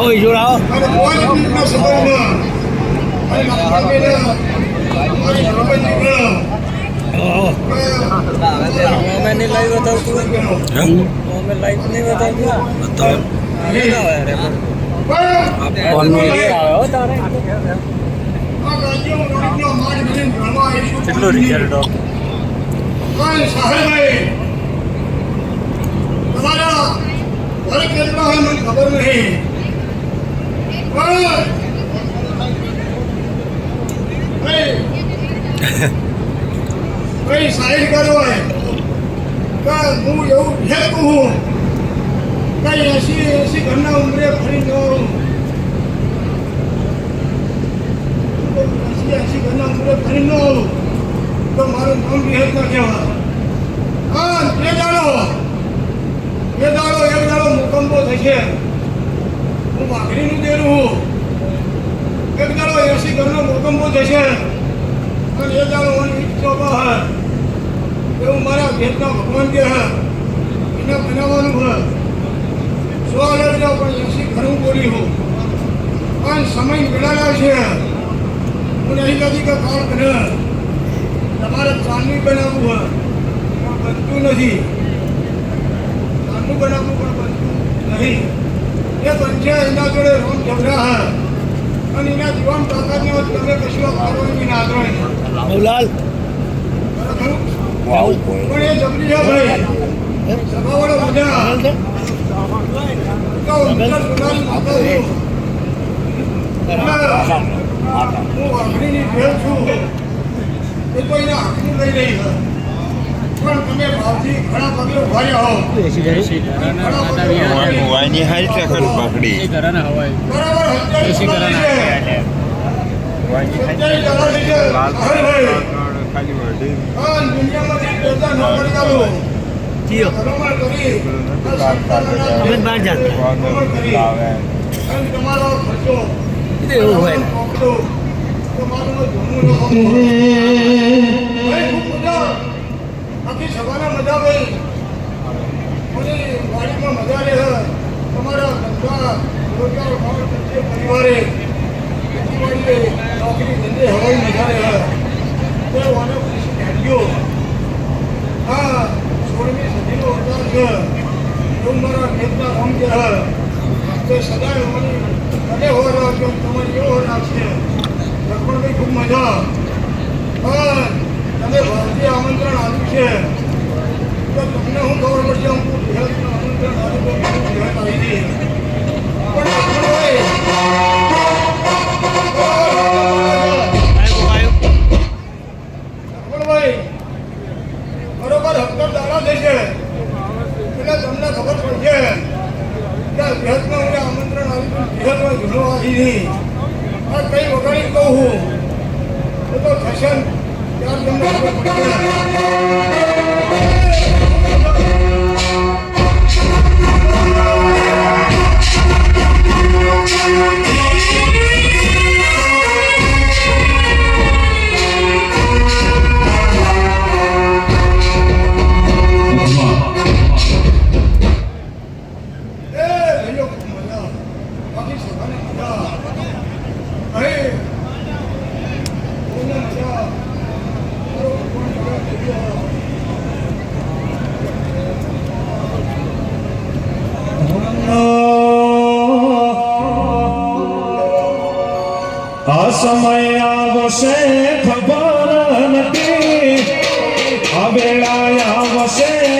આવો ઈશ્વર આવો અમે લાઈવ બતાવતું? અમે લાઈવ નહીં બતાવતું. કેટલો રિઝલ્ટ કેટલા હોય ખબર નહીં ભાઈ, ભાઈ કરો હું એવું હેતું હું કઈ એસી એસી ઘરના ઉંમરે ફરી ન એસી એસી ઘરના ઉંમરે ફરી ન તો મારું નામ બી હેત ના કહેવાય. હા બે દાડો બે દાડો એક દાડો મુકંબો થશે. હું વાઘરીનું દેરું હું એક દાડો એસી ઘરનો મુકંબો થશે અને એ દાડો મને ઈચ્છો હે. મારા ભેદના ભગવાન કે હે. બનાવવાનું હે. સો અલગ જાઓ પણ એસી ઘરું બોલી હું. પણ સમય મેળાના છે. હું નહીં કહેતી કે કાળ બને. તમારે ચાંદની બનાવવું પણ બનતું નથી. ચાંદનું બનાવવું પણ બનતું નહીં એ બનશે એના જોડે રોમ ઝઘડા હે. અને એના જીવન તાકાતને તમે કશું કાઢવાની બી ના. બાબુલાલ? પણ એ જબરી છે ભાઈ. સભાવાળો મજા તો ઉત્તર સુધારી માતા હું. આંખડીની ભેળ છું. એ તો એના લઈ રહી પણ તમે ભાવથી ઘણા પગલે ઊભા રહ્યા હો ઘણા પગલે ઊભા રહ્યા. વાયની હારી ટકર પકડી. એવું હોય ને પકડો. તમારું જમવું ન ખવું. ભાઈ, ખૂબ મજા. આખી સભાના મજા ભાઈ મને મજા રહે તમારા ધંધા, રોજગાર પરિવારે ખેતીવાડીએ નોકરી ધંધે હવાની મજા રહે તે વાને ખુશી કાઢ્યો હા, સોળમી સદીનો અવતાર છે. એવું મારા ખેતના કે હે તે સદાય અમારી કને હો રહ્યો કે તમારી એવો રાખશે લક્ષ્મણભાઈ ખૂબ મજા. હા તમે ભારતીય આમંત્રણ આપ્યું છે. તો તમને હું ખબર પડશે હું ગુજરાતનું આમંત્રણ હું? ગુજરાત આવી હતી પણ લક્ષ્મણભાઈ લક્ષ્મણભાઈ બરોબર આ સમય આવશે ખબર નથી. આ વેળા આવશે.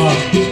Lord.